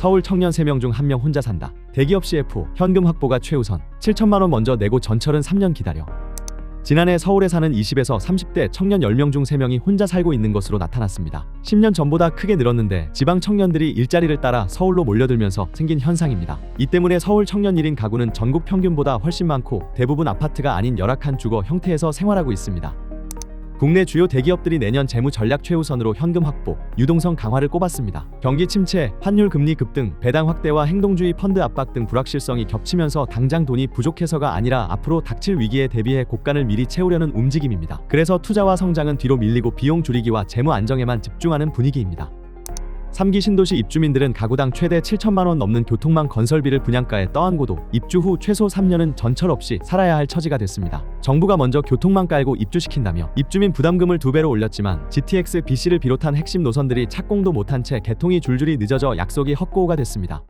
서울 청년 3명 중 1명 혼자 산다. 대기업 CF 현금 확보가 최우선. 7천만 원 먼저 내고 전철은 3년 기다려. 지난해 서울에 사는 20에서 30대 청년 10명 중 3명이 혼자 살고 있는 것으로 나타났습니다. 10년 전보다 크게 늘었는데 지방 청년들이 일자리를 따라 서울로 몰려들면서 생긴 현상입니다. 이 때문에 서울 청년 1인 가구는 전국 평균보다 훨씬 많고 대부분 아파트가 아닌 열악한 주거 형태에서 생활하고 있습니다. 국내 주요 대기업들이 내년 재무 전략 최우선으로 현금 확보, 유동성 강화를 꼽았습니다. 경기 침체, 환율 금리 급등, 배당 확대와 행동주의 펀드 압박 등 불확실성이 겹치면서 당장 돈이 부족해서가 아니라 앞으로 닥칠 위기에 대비해 곡간을 미리 채우려는 움직임입니다. 그래서 투자와 성장은 뒤로 밀리고 비용 줄이기와 재무 안정에만 집중하는 분위기입니다. 3기 신도시 입주민들은 가구당 최대 7천만 원 넘는 교통망 건설비를 분양가에 떠안고도 입주 후 최소 3년은 전철 없이 살아야 할 처지가 됐습니다. 정부가 먼저 교통망 깔고 입주시킨다며 입주민 부담금을 두 배로 올렸지만 GTX, BC를 비롯한 핵심 노선들이 착공도 못한 채 개통이 줄줄이 늦어져 약속이 헛고가 됐습니다.